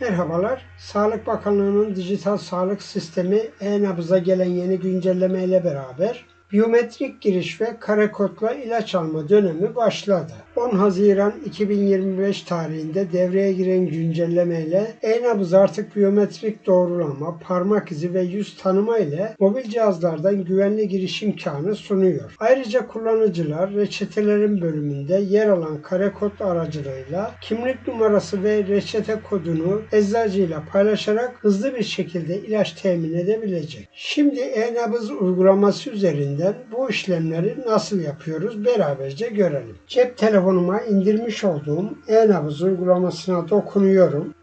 Merhabalar. Sağlık Bakanlığı'nın dijital sağlık sistemi e-nabıza gelen yeni güncelleme ile beraber biyometrik giriş ve kare kodla ilaç alma dönemi başladı. 10 Haziran 2025 tarihinde devreye giren güncelleme ile e-nabız artık biyometrik doğrulama, parmak izi ve yüz tanıma ile mobil cihazlardan güvenli giriş imkanı sunuyor. Ayrıca kullanıcılar reçetelerin bölümünde yer alan kare kod aracılığıyla kimlik numarası ve reçete kodunu eczacıyla paylaşarak hızlı bir şekilde ilaç temin edebilecek. Şimdi e-nabız uygulaması üzerinden bu işlemleri nasıl yapıyoruz beraberce görelim. Cep telefonuma indirmiş olduğum e-nabız uygulamasına dokunuyorum.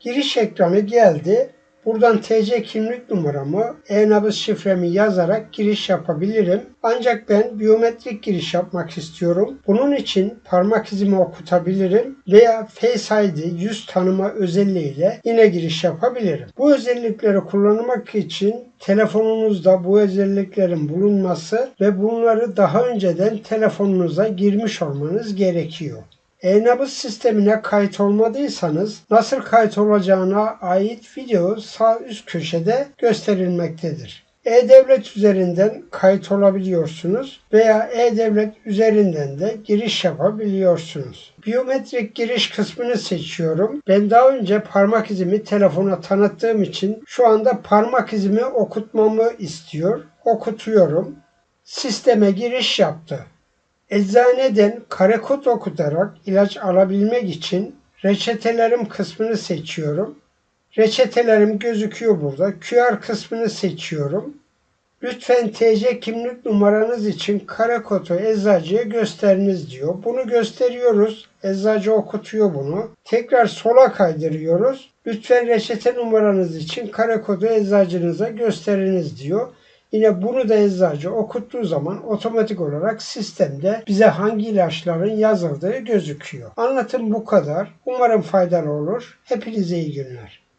Giriş ekranı geldi. Buradan TC kimlik numaramı, e-nabız şifremi yazarak giriş yapabilirim. Ancak ben biyometrik giriş yapmak istiyorum. Bunun için parmak izimi okutabilirim veya Face ID yüz tanıma özelliğiyle yine giriş yapabilirim. Bu özellikleri kullanmak için telefonunuzda bu özelliklerin bulunması ve bunları daha önceden telefonunuza girmiş olmanız gerekiyor. E-nabız sistemine kayıt olmadıysanız nasıl kayıt olacağına ait video sağ üst köşede gösterilmektedir. E-Devlet üzerinden kayıt olabiliyorsunuz veya E-Devlet üzerinden de giriş yapabiliyorsunuz. Biyometrik giriş kısmını seçiyorum. Ben daha önce parmak izimi telefona tanıttığım için şu anda parmak izimi okutmamı istiyor. Okutuyorum. Sisteme giriş yaptı. Eczaneden kare kod okutarak ilaç alabilmek için reçetelerim kısmını seçiyorum. Reçetelerim gözüküyor burada. QR kısmını seçiyorum. Lütfen TC kimlik numaranız için kare kodu eczacıya gösteriniz diyor. Bunu gösteriyoruz. Eczacı okutuyor bunu. Tekrar sola kaydırıyoruz. Lütfen reçete numaranız için kare kodu eczacınıza gösteriniz diyor. Yine bunu da eczacı okuttuğu zaman otomatik olarak sistemde bize hangi ilaçların yazıldığı gözüküyor. Anlatım bu kadar. Umarım faydalı olur. Hepinize iyi günler.